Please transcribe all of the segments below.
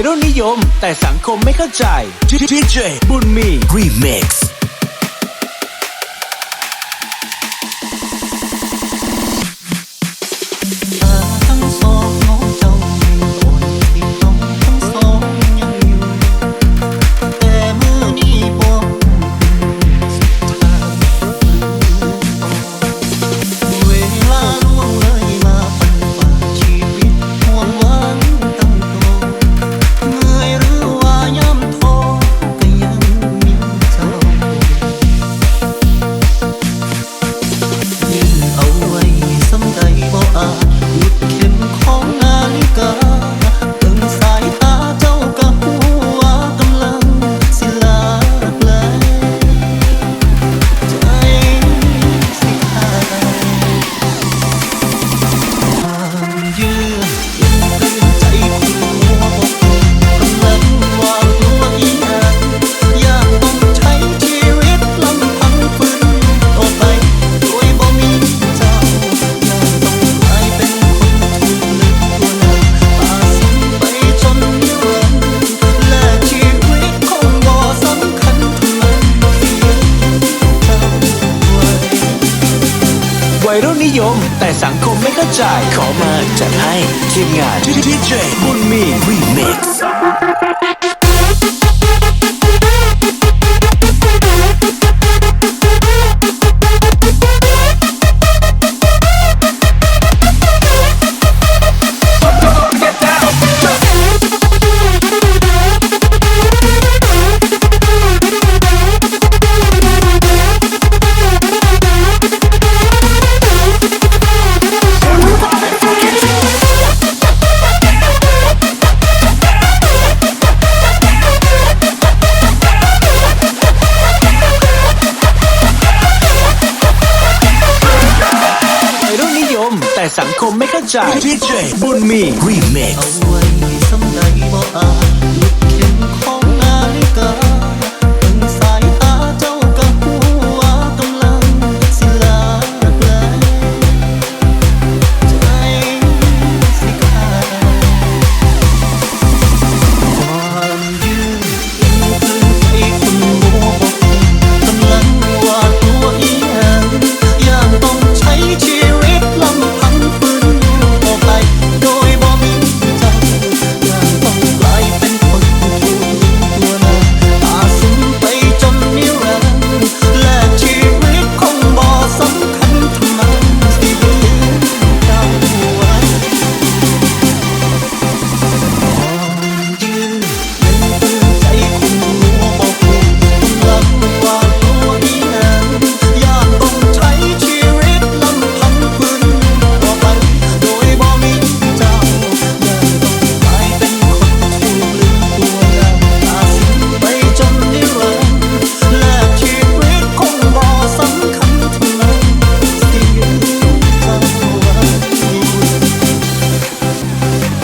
วัรุ่นนิยม แต่สังคมไม่เข้าใจ DJ บุญมี Remix ยม แต่สังคมไม่เข้าใจ ขอมาจัดให้ทีมงานดีดีเจบุญมีรีเมิกซ์ สังคมไม่เข้าใจ D J บุญมีรีเมค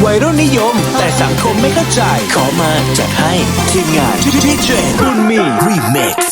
วัยรุ่นนิยม แต่สังคมไม่เข้าใจ ขอมาจัดให้ทีมงานที่เจคุณมีรีเมค